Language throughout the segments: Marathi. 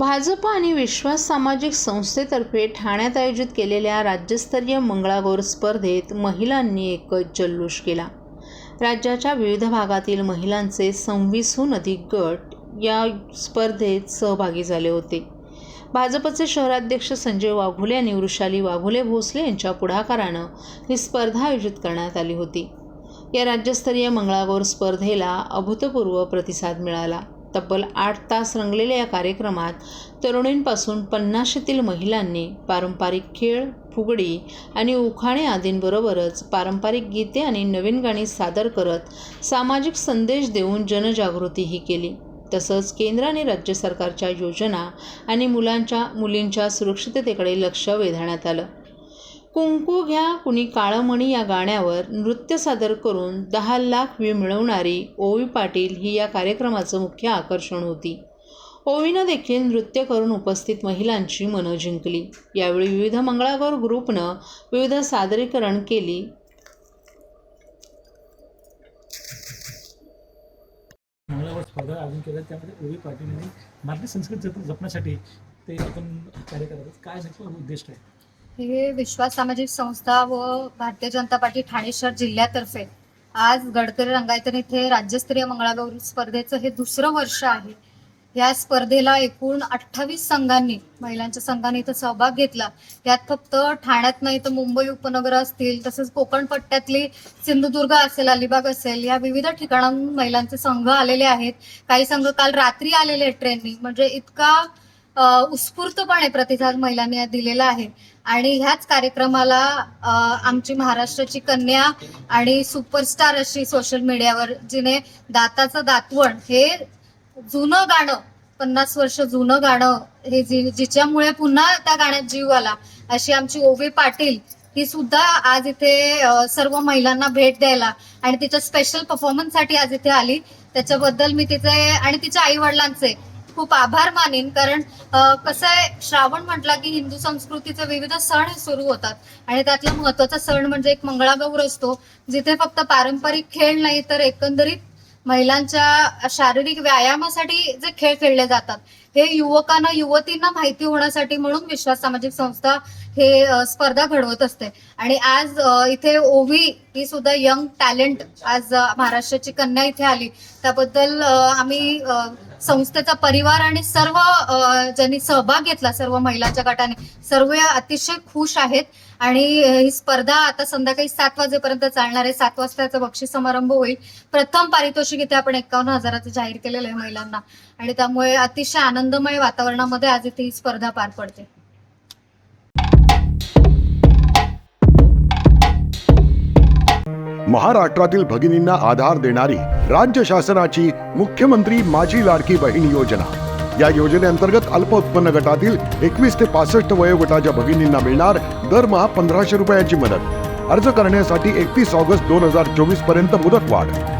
भाजप आणि विश्वास सामाजिक संस्थेतर्फे ठाण्यात आयोजित केलेल्या राज्यस्तरीय मंगळागौर स्पर्धेत महिलांनी एकच जल्लोष केला. राज्याच्या विविध भागातील महिलांचे सव्वीसहून अधिक गट या स्पर्धेत सहभागी झाले होते. भाजपचे शहराध्यक्ष संजय वाघुले आणि वृषाली वाघुले भोसले यांच्या पुढाकारानं ही स्पर्धा आयोजित करण्यात आली होती. या राज्यस्तरीय मंगळागौर स्पर्धेला अभूतपूर्व प्रतिसाद मिळाला. तब्बल आठ तास रंगलेल्या या कार्यक्रमात तरुणींपासून पन्नाशीतील महिलांनी पारंपरिक खेळ फुगडी आणि उखाणे आदींबरोबरच पारंपरिक गीते आणि नवीन गाणी सादर करत सामाजिक संदेश देऊन जनजागृतीही केली. तसंच केंद्र आणि राज्य सरकारच्या योजना आणि मुलांच्या मुलींच्या सुरक्षिततेकडे लक्ष वेधण्यात आलं. कुंकू घ्या कुणी काळमणी या गाण्यावर नृत्य सादर करून दहा लाख व्ह्यू मिळवणारी ओवी पाटील ही या कार्यक्रमाचं मुख्य आकर्षण होती. ओवीनं देखील नृत्य करून उपस्थित महिलांची मनं जिंकली. यावेळी विविध मंगळागौर ग्रुपनं विविध सादरीकरण केली. मंगळावर स्पर्धा आयोजन केलं. त्यामध्ये ओवी पाटीलने भारतीय संस्कृती जप जपण्यासाठी ते आपण कार्य करतात. काय नेमकं उद्दिष्ट आहे? हे विश्वास सामाजिक संस्था व भारतीय जनता पार्टी ठाणे शहर जिल्ह्यातर्फे आज गडकरी रंगायतन इथे राज्यस्तरीय मंगळागौर स्पर्धेचं हे दुसरं वर्ष आहे. या स्पर्धेला एकूण अठ्ठावीस संघांनी महिलांच्या संघांनी इथं सहभाग घेतला. यात फक्त ठाण्यात नाही तर मुंबई उपनगर असतील तसंच कोकण पट्ट्यातली सिंधुदुर्ग असेल अलिबाग असेल या विविध ठिकाणांहून महिलांचे संघ आलेले आहेत. काही संघ काल रात्री आलेले आहेत ट्रेननी. म्हणजे इतका उत्स्फूर्तपणे प्रतिसाद महिलांनी दिलेला आहे. आणि ह्याच कार्यक्रमाला आमची महाराष्ट्राची कन्या आणि सुपरस्टार अशी सोशल मीडियावर जिने दाताचं दातवण हे जुनं गाणं पन्नास वर्ष जुनं गाणं हे जि जिच्यामुळे पुन्हा त्या गाण्यात जीव आला अशी आमची ओवी पाटील ही सुद्धा आज इथे सर्व महिलांना भेट द्यायला आणि तिच्या स्पेशल परफॉर्मन्ससाठी आज इथे आली. त्याच्याबद्दल मी तिचे आणि तिच्या आई वडिलांचे खूप आभार मानेन कारण कसं आहे श्रावण म्हटला की हिंदू संस्कृतीचे विविध सण सुरू होतात. आणि त्यातला महत्त्वाचा सण म्हणजे एक मंगळागौर असतो जिथे फक्त पारंपरिक खेळ नाही तर एकंदरीत महिलांच्या शारीरिक व्यायामासाठी जे खेळ खेळले जातात. हे युवकांना युवतींना माहिती होण्यासाठी म्हणून विश्वास सामाजिक संस्था हे स्पर्धा घडवत असते. आणि आज इथे ओवी ही सुद्धा यंग टॅलेंट आज महाराष्ट्राची कन्या इथे आली. त्याबद्दल आम्ही संस्थेचा परिवार आणि सर्व ज्यांनी सहभाग घेतला सर्व महिलांच्या गटाने सर्व अतिशय खुश आहेत. आणि ही स्पर्धा आता संध्याकाळी सात वाजेपर्यंत चालणार आहे. सात वाजताचा बक्षीस समारंभ होईल. प्रथम पारितोषिक इथे आपण एकावन्न हजाराचं जाहीर केलेलं आहे महिलांना. आणि त्यामुळे अतिशय आनंदमय वातावरणामध्ये आज इथे ही स्पर्धा पार पडते. महाराष्ट्रातील भगिनींना आधार देणारी राज्य शासनाची मुख्यमंत्री माझी लाडकी बहीण योजना. या योजनेअंतर्गत अल्प उत्पन्न गटातील एकवीस ते पासष्ट वयोगटाच्या भगिनींना मिळणार दरमहा पंधराशे रुपयाची मदत. अर्ज करण्यासाठी एकतीस ऑगस्ट दोन हजार चोवीसपर्यंत मुदतवाढ.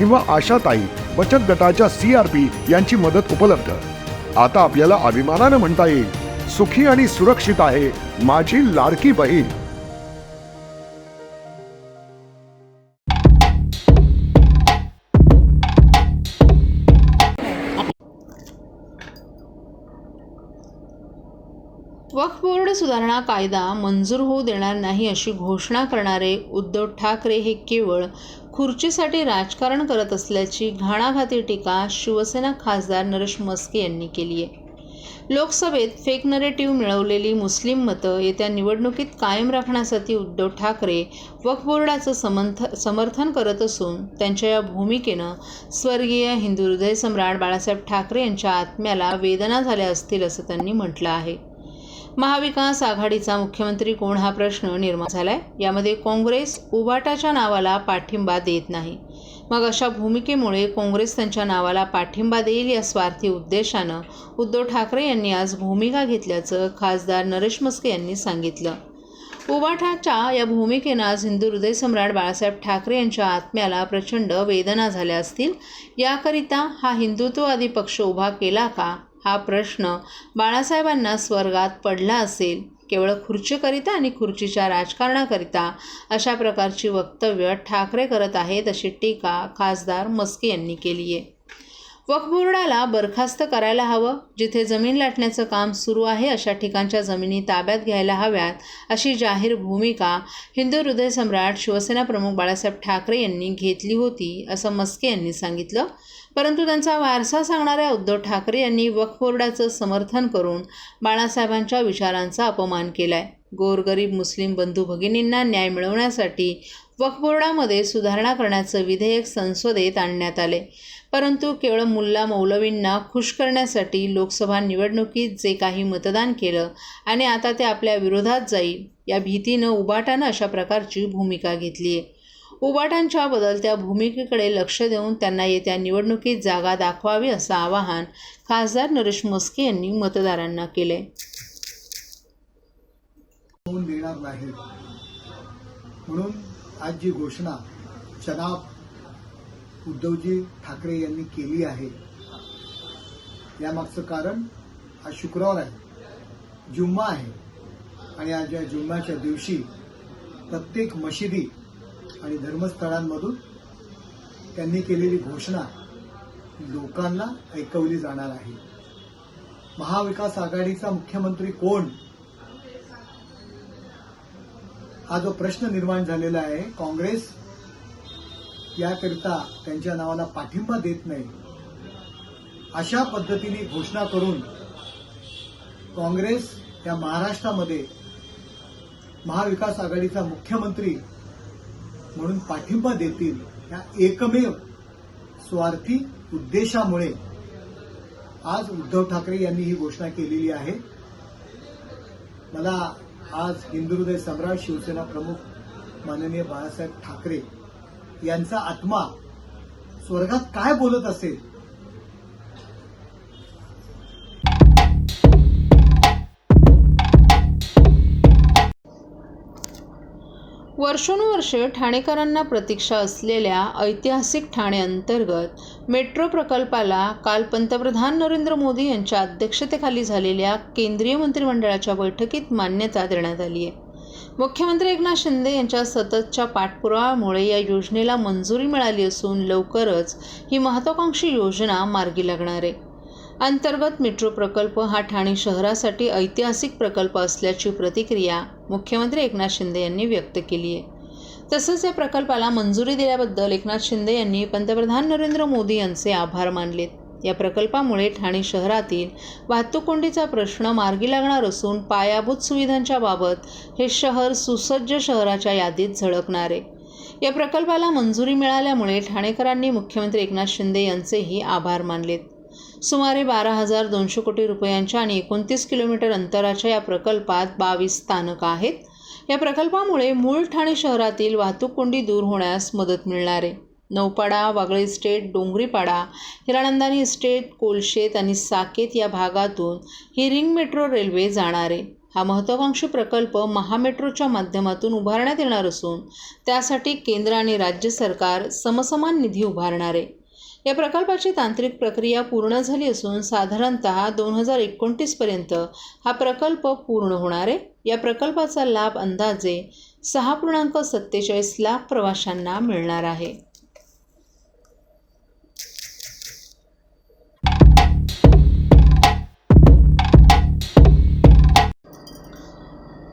किंवा आशाताई बचत गटाच्या सी आर पी यांची मदत उपलब्ध. आता आपल्याला अभिमानानं म्हणता येईल सुखी आणि सुरक्षित आहे माझी लाडकी बहीण. वक्फ बोर्ड सुधारणा कायदा मंजूर होऊ देणार नाही अशी घोषणा करणारे उद्धव ठाकरे हे केवळ खुर्चीसाठी राजकारण करत असल्याची घाणाघाती टीका शिवसेना खासदार नरेश मस्के यांनी केली आहे. लोकसभेत फेक नरेटिव्ह मिळवलेली मुस्लिम मतं येत्या निवडणुकीत कायम राखण्यासाठी उद्धव ठाकरे वक्फ बोर्डाचं समंथ समर्थन करत असून त्यांच्या या भूमिकेनं स्वर्गीय हिंदू हृदय सम्राट बाळासाहेब ठाकरे यांच्या आत्म्याला वेदना झाल्या असतील असं त्यांनी म्हटलं आहे. महाविकास आघाडीचा मुख्यमंत्री कोण हा प्रश्न निर्माण झालाय? यामध्ये काँग्रेस उभाटाच्या नावाला पाठिंबा देत नाही. मग अशा भूमिकेमुळे काँग्रेस त्यांच्या नावाला पाठिंबा देईल या स्वार्थी उद्देशानं उद्धव ठाकरे यांनी आज भूमिका घेतल्याचं खासदार नरेश मस्के यांनी सांगितलं. उबाठाच्या या भूमिकेनं आज हिंदू हृदय सम्राट बाळासाहेब ठाकरे यांच्या आत्म्याला प्रचंड वेदना झाल्या असतील. याकरिता हा हिंदुत्ववादी पक्ष उभा केला का? हा प्रश्न बाळासाहेबांना स्वर्गात पडला असेल केवळ खुर्चीकरिता आणि खुर्चीच्या राजकारणाकरिता अशा प्रकारची वक्तव्य ठाकरे करत आहेत अशी टीका खासदार मस्के यांनी केली आहे. वक्फ बोर्डाला बरखास्त करायला हवं जिथे जमीन लाटण्याचं काम सुरू आहे अशा ठिकाणच्या जमिनी ताब्यात घ्यायला हव्यात अशी जाहीर भूमिका हिंदू हृदय सम्राट शिवसेना प्रमुख बाळासाहेब ठाकरे यांनी घेतली होती असं मस्के यांनी सांगितलं. परंतु त्यांचा वारसा सांगणाऱ्या उद्धव ठाकरे यांनी वक्फ बोर्डाचं समर्थन करून बाळासाहेबांच्या विचारांचा अपमान केला आहे गोरगरीब मुस्लिम बंधू भगिनींना न्याय मिळवण्यासाठी वक्फ बोर्डामध्ये सुधारणा करण्याचं विधेयक संसदेत आणण्यात आले. परंतु केवळ मुल्ला मौलवींना खुश करण्यासाठी लोकसभा निवडणुकीत जे काही मतदान केलं आणि आता ते आपल्या विरोधात जाईल या भीतीनं उबाटानं अशा प्रकारची भूमिका घेतली आहे उबाटांच्या बदलत्या भूमिकेकडे लक्ष देऊन त्यांना येत्या निवडणुकीत जागा दाखवावी असं आवाहन खासदार नरेश मस्के यांनी मतदारांना केले. देणार नाही म्हणून आज जी घोषणा जनाब उद्धवजी ठाकरे यांनी केली आहे यामागचं कारण आज शुक्रवार आहे. जुम्मा आहे. आणि आज या जुम्माच्या दिवशी प्रत्येक मशिदी आणि धर्मस्थळांमधून त्यांनी केलेली घोषणा लोकांना ऐकवली जाणार आहे. महाविकास आघाडीचा मुख्यमंत्री कोण? हा जो प्रश्न निर्माण झालेला आहे काँग्रेस याकरिता त्यांच्या नावाला पाठिंबा देत नाही. अशा पद्धतीने घोषणा करून काँग्रेस या महाराष्ट्रामध्ये महाविकास आघाडीचा मुख्यमंत्री म्हणून पाठिंबा देतील या एकमेव स्वार्थी उद्देशामुळे आज उद्धव ठाकरे यांनी ही घोषणा केलेली आहे. मला आज हिंदुहृदय सम्राट शिवसेना प्रमुख माननीय बाळासाहेब ठाकरे यांचा आत्मा स्वर्गात काय बोलत असेल वर्षानुवर्षे ठाणेकरांना प्रतीक्षा असलेल्या ऐतिहासिक ठाणे अंतर्गत मेट्रो प्रकल्पाला काल पंतप्रधान नरेंद्र मोदी यांच्या अध्यक्षतेखाली झालेल्या केंद्रीय मंत्रिमंडळाच्या बैठकीत मान्यता देण्यात आली आहे. मुख्यमंत्री एकनाथ शिंदे यांच्या सततच्या पाठपुराव्यामुळे या योजनेला मंजुरी मिळाली असून लवकरच ही महत्त्वाकांक्षी योजना मार्गी लागणार आहे. अंतर्गत मेट्रो प्रकल्प हा ठाणे शहरासाठी ऐतिहासिक प्रकल्प असल्याची प्रतिक्रिया मुख्यमंत्री एकनाथ शिंदे यांनी व्यक्त केली आहे. तसंच या प्रकल्पाला मंजुरी दिल्याबद्दल एकनाथ शिंदे यांनी पंतप्रधान नरेंद्र मोदी यांचे आभार मानलेत. या प्रकल्पामुळे ठाणे शहरातील वाहतूक कोंडीचा प्रश्न मार्गी लागणार असून पायाभूत सुविधांच्या बाबत हे शहर सुसज्ज शहराच्या यादीत झळकणार आहे. या प्रकल्पाला मंजुरी मिळाल्यामुळे ठाणेकरांनी मुख्यमंत्री एकनाथ शिंदे यांचेही आभार मानलेत. सुमारे बारा हजार दोनशे कोटी रुपयांच्या आणि एकोणतीस किलोमीटर अंतराच्या या प्रकल्पात बावीस स्थानकं आहेत. या प्रकल्पामुळे मूळ ठाणे शहरातील वाहतूक कोंडी दूर होण्यास मदत मिळणार आहे. नौपाडा वागळे इस्टेट डोंगरीपाडा हिरानंदानी इस्टेट कोलशेत आणि साकेत या भागातून ही रिंग मेट्रो रेल्वे जाणार आहे. हा महत्त्वाकांक्षी प्रकल्प महामेट्रोच्या माध्यमातून उभारण्यात येणार असून त्यासाठी केंद्र आणि राज्य सरकार समसमान निधी उभारणार आहे. या प्रकल्पाची तांत्रिक प्रक्रिया पूर्ण झाली असून साधारणत दोन हजार एकोणतीसपर्यंत हा प्रकल्प पूर्ण होणार आहे. या प्रकल्पाचा लाभ अंदाजे सहा पूर्णांक सत्तेचाळीस लाख प्रवाशांना मिळणार आहे.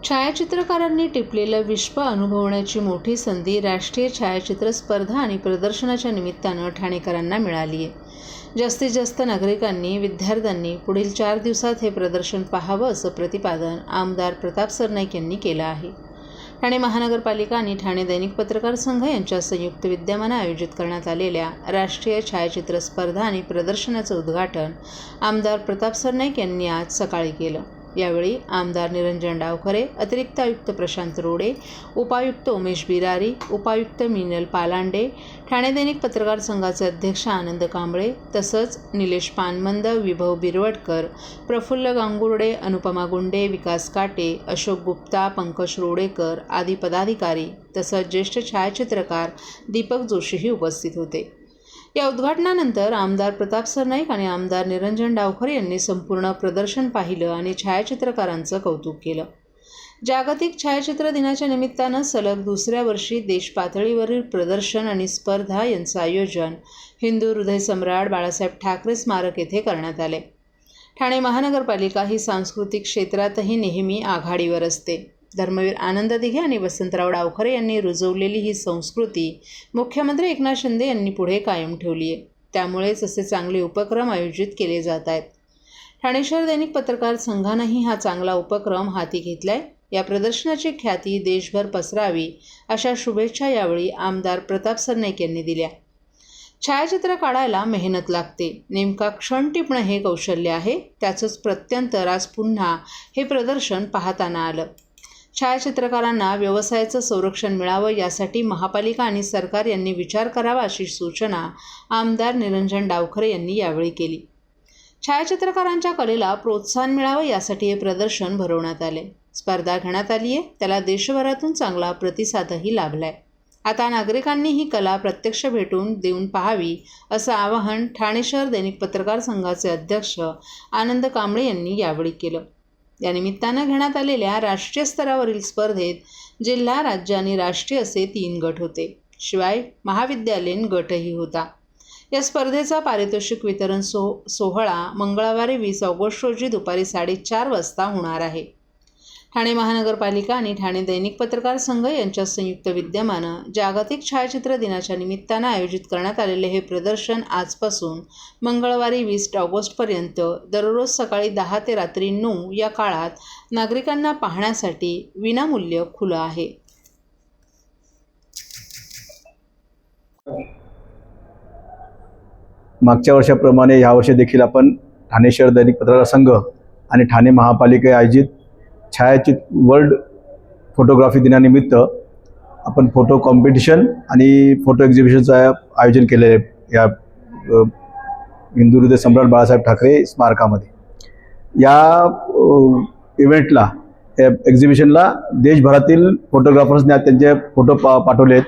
छायाचित्रकारांनी टिपलेलं विश्व अनुभवण्याची मोठी संधी राष्ट्रीय छायाचित्र स्पर्धा आणि प्रदर्शनाच्या निमित्तानं ठाणेकरांना मिळाली आहे. जास्तीत जास्त नागरिकांनी विद्यार्थ्यांनी पुढील चार दिवसात हे प्रदर्शन पाहावं असं प्रतिपादन आमदार प्रताप सरनाईक यांनी केलं आहे. ठाणे महानगरपालिका आणि ठाणे दैनिक पत्रकार संघ यांच्या संयुक्त विद्यमानं आयोजित करण्यात आलेल्या राष्ट्रीय छायाचित्र स्पर्धा आणि प्रदर्शनाचं उद्घाटन आमदार प्रताप सरनाईक यांनी आज सकाळी केलं. यावेळी आमदार निरंजन डावखरे अतिरिक्त आयुक्त प्रशांत रोडे उपायुक्त उमेश बिरारी उपायुक्त मिनल पालांडे ठाणे दैनिक पत्रकार संघाचे अध्यक्ष आनंद कांबळे तसंच निलेश पानमंद विभव बिरवडकर प्रफुल्ल गांगुर्डे अनुपमा गुंडे विकास काटे अशोक गुप्ता पंकज रोडेकर आदी पदाधिकारी तसंच ज्येष्ठ छायाचित्रकार दीपक जोशीही उपस्थित होते. या उद्घाटनानंतर आमदार प्रताप सरनाईक आणि आमदार निरंजन डावखरे यांनी संपूर्ण प्रदर्शन पाहिलं आणि छायाचित्रकारांचं कौतुक केलं. जागतिक छायाचित्र दिनाच्या निमित्तानं सलग दुसऱ्या वर्षी देशपातळीवरील प्रदर्शन आणि स्पर्धा यांचं आयोजन हिंदू हृदय सम्राट बाळासाहेब ठाकरे स्मारक येथे करण्यात आले. ठाणे महानगरपालिका ही सांस्कृतिक क्षेत्रातही नेहमी आघाडीवर असते. धर्मवीर आनंद दिघे आणि वसंतराव डावखरे यांनी रुजवलेली ही संस्कृती मुख्यमंत्री एकनाथ शिंदे यांनी पुढे कायम ठेवली आहे त्यामुळेच असे चांगले उपक्रम आयोजित केले जात आहेत. ठाणे शहर दैनिक पत्रकार संघानंही हा चांगला उपक्रम हाती घेतलाय. या प्रदर्शनाची ख्याती देशभर पसरावी अशा शुभेच्छा यावेळी आमदार प्रताप सरनाईक यांनी दिल्या. छायाचित्र काढायला मेहनत लागते. नेमका क्षण टिपणं हे कौशल्य आहे. त्याचंच प्रत्यंतर आज पुन्हा हे प्रदर्शन पाहताना आलं. छायाचित्रकारांना व्यवसायाचं संरक्षण मिळावं यासाठी महापालिका आणि सरकार यांनी विचार करावा अशी सूचना आमदार निरंजन डावखरे यांनी यावेळी केली. छायाचित्रकारांच्या कलेला प्रोत्साहन मिळावं यासाठी हे प्रदर्शन भरवण्यात आले. स्पर्धा घेण्यात आली आहे. त्याला देशभरातून चांगला प्रतिसादही लाभलाय. आता नागरिकांनी ही कला प्रत्यक्ष भेटून देऊन पाहावी असं आवाहन ठाणे शहर दैनिक पत्रकार संघाचे अध्यक्ष आनंद कांबळे यांनी यावेळी केलं. या निमित्तानं घेण्यात आलेल्या राष्ट्रीय स्तरावरील स्पर्धेत जिल्हा राज्य आणि राष्ट्रीय असे तीन गट होते. शिवाय महाविद्यालयीन गटही होता. या स्पर्धेचा पारितोषिक वितरण सो सोहळा मंगळवारी वीस ऑगस्ट रोजी दुपारी साडेचार वाजता होणार आहे. ठाणे महानगरपालिका आणि ठाणे दैनिक पत्रकार संघ यांच्या संयुक्त विद्यमानं जागतिक छायाचित्र दिनाच्या निमित्तानं आयोजित करण्यात आलेले हे प्रदर्शन आजपासून मंगळवारी वीस ऑगस्टपर्यंत दररोज सकाळी दहा ते रात्री नऊ या काळात नागरिकांना पाहण्यासाठी विनामूल्य खुलं आहे. मागच्या वर्षाप्रमाणे यावर्षी देखील आपण ठाणे शहर दैनिक पत्रकार संघ आणि ठाणे महापालिका आयोजित छायाचित वर्ल्ड फोटोग्राफी दिनानिमित्त आपण फोटो कॉम्पिटिशन आणि फोटो एक्झिबिशनचं आयोजन केलेलं आहे. या हिंदू हृदय सम्राट बाळासाहेब ठाकरे स्मारकामध्ये. या इव्हेंटला या एक्झिबिशनला देशभरातील फोटोग्राफर्सने आज त्यांचे फोटो पा पाठवले आहेत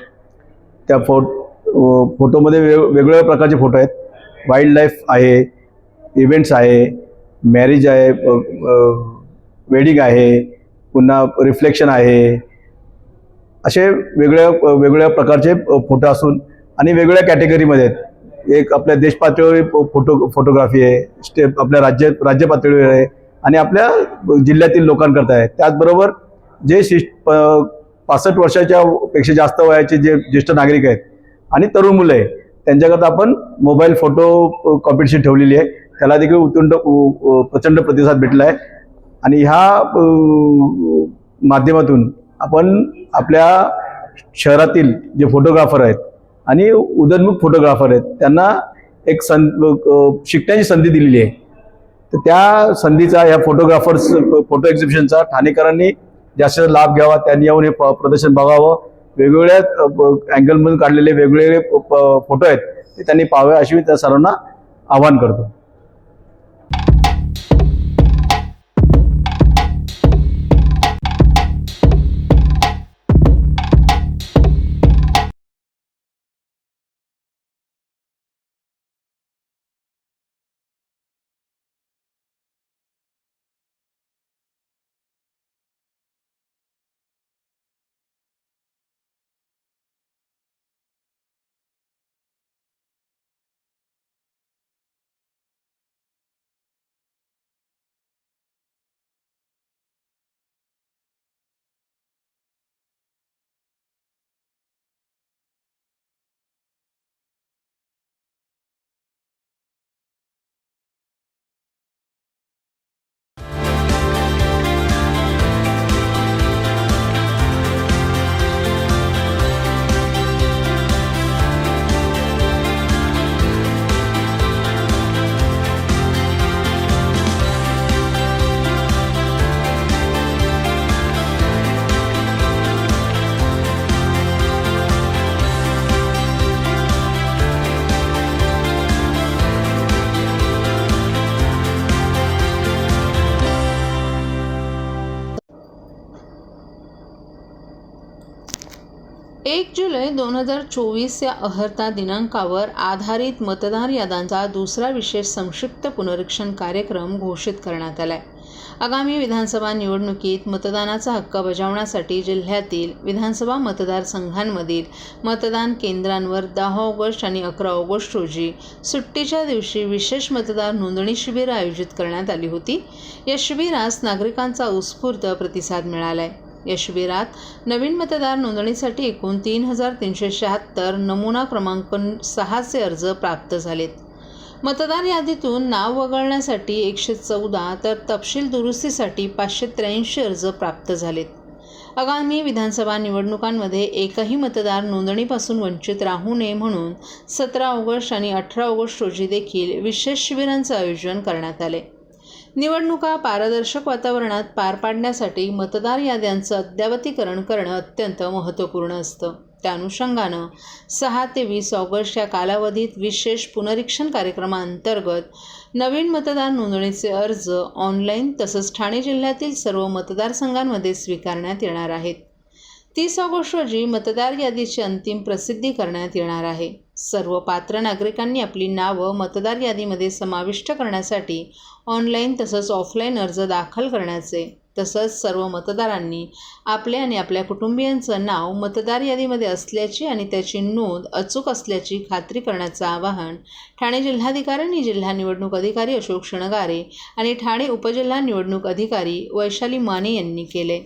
त्या फो फोटोमध्ये वेग वेगवेगळ्या प्रकारचे फोटो आहेत. वाईल्ड लाईफ आहे इव्हेंट्स आहे मॅरेज आहे वेडिंग आहे पुन्हा रिफ्लेक्शन आहे. असे वेगळ्या वेगवेगळ्या प्रकारचे फोटो असून आणि वेगवेगळ्या कॅटेगरीमध्ये आहेत. एक आपल्या देश पातळीवर फोटो फोटोग्राफी आहे स्टेप आपल्या राज्य राज्य पातळीवर आहे आणि आपल्या जिल्ह्यातील लोकांकरता आहे. त्याचबरोबर जे शिष्ट प- पासष्ट वर्षाच्या पेक्षा जास्त वयाचे जे ज्येष्ठ नागरिक आहेत आणि तरुण मुलं आहे त्यांच्याकरता आपण मोबाईल फोटो कॉम्पिटिशन ठेवलेली आहे. त्याला देखील उत्तुंड प्रचंड प्रतिसाद भेटला आहे. आणि ह्या माध्यमातून आपण आपल्या शहरातील जे फोटोग्राफर आहेत आणि उदयनमुख फोटोग्राफर आहेत त्यांना एक सं शिकण्याची संधी दिलेली आहे. तर त्या संधीचा या फोटोग्राफर्स फोटो एक्झिबिशनचा ठाणेकरांनी जास्त लाभ घ्यावा त्यांनी येऊन हे प- प्रदर्शन बघावं. वेगवेगळ्या अँगलमधून काढलेले वेगवेगळे फोटो आहेत ते त्यांनी पाहावे अशी मी त्या सर्वांना आवाहन करतो. हजार चोवीस या अहर्ता दिनांकावर आधारित मतदार याद्यांचा दुसरा विशेष संक्षिप्त पुनरीक्षण कार्यक्रम घोषित करण्यात आलाय. आगामी विधानसभा निवडणुकीत मतदानाचा हक्क बजावण्यासाठी जिल्ह्यातील विधानसभा मतदारसंघांमधील मतदान केंद्रांवर दहा ऑगस्ट आणि अकरा ऑगस्ट रोजी सुट्टीच्या दिवशी विशेष मतदार नोंदणी शिबिरं आयोजित करण्यात आली होती. या शिबिरास नागरिकांचा उत्स्फूर्त प्रतिसाद मिळालाय. आहे शिबिरात नवीन मतदार नोंदणीसाठी एकूण तीन हजार तीनशे शहात्तर नमुना क्रमांक सहाचे अर्ज प्राप्त झालेत. मतदार यादीतून नाव वगळण्यासाठी एकशे चौदा तर तपशील दुरुस्तीसाठी पाचशे त्र्याऐंशी अर्ज प्राप्त झालेत. आगामी विधानसभा निवडणुकांमध्ये एकही मतदार नोंदणीपासून वंचित राहू नये म्हणून सतरा ऑगस्ट आणि अठरा ऑगस्ट रोजी देखील विशेष शिबिरांचं आयोजन करण्यात आले. निवडणुका पारदर्शक वातावरणात पार पाडण्यासाठी मतदार याद्यांचं अद्यावतीकरण करणं अत्यंत महत्त्वपूर्ण असतं. त्या अनुषंगानं सहा ते वीस ऑगस्ट या कालावधीत विशेष पुनरीक्षण कार्यक्रमाअंतर्गत नवीन मतदार नोंदणीचे अर्ज ऑनलाईन तसंच ठाणे जिल्ह्यातील सर्व मतदारसंघांमध्ये स्वीकारण्यात येणार आहेत. तीस ऑगस्ट रोजी मतदार यादीची अंतिम प्रसिद्धी करण्यात येणार आहे. सर्व पात्र नागरिकांनी आपली नावं मतदार यादीमध्ये समाविष्ट करण्यासाठी ऑनलाईन तसंच ऑफलाईन अर्ज दाखल करण्याचे तसंच सर्व मतदारांनी आपले आणि आपल्या कुटुंबियांचं नाव मतदार यादीमध्ये असल्याची आणि त्याची नोंद अचूक असल्याची खात्री करण्याचं आवाहन ठाणे जिल्हाधिकाऱ्यांनी जिल्हा निवडणूक अधिकारी अशोक शणगारे आणि ठाणे उपजिल्हा निवडणूक अधिकारी वैशाली माने यांनी केले.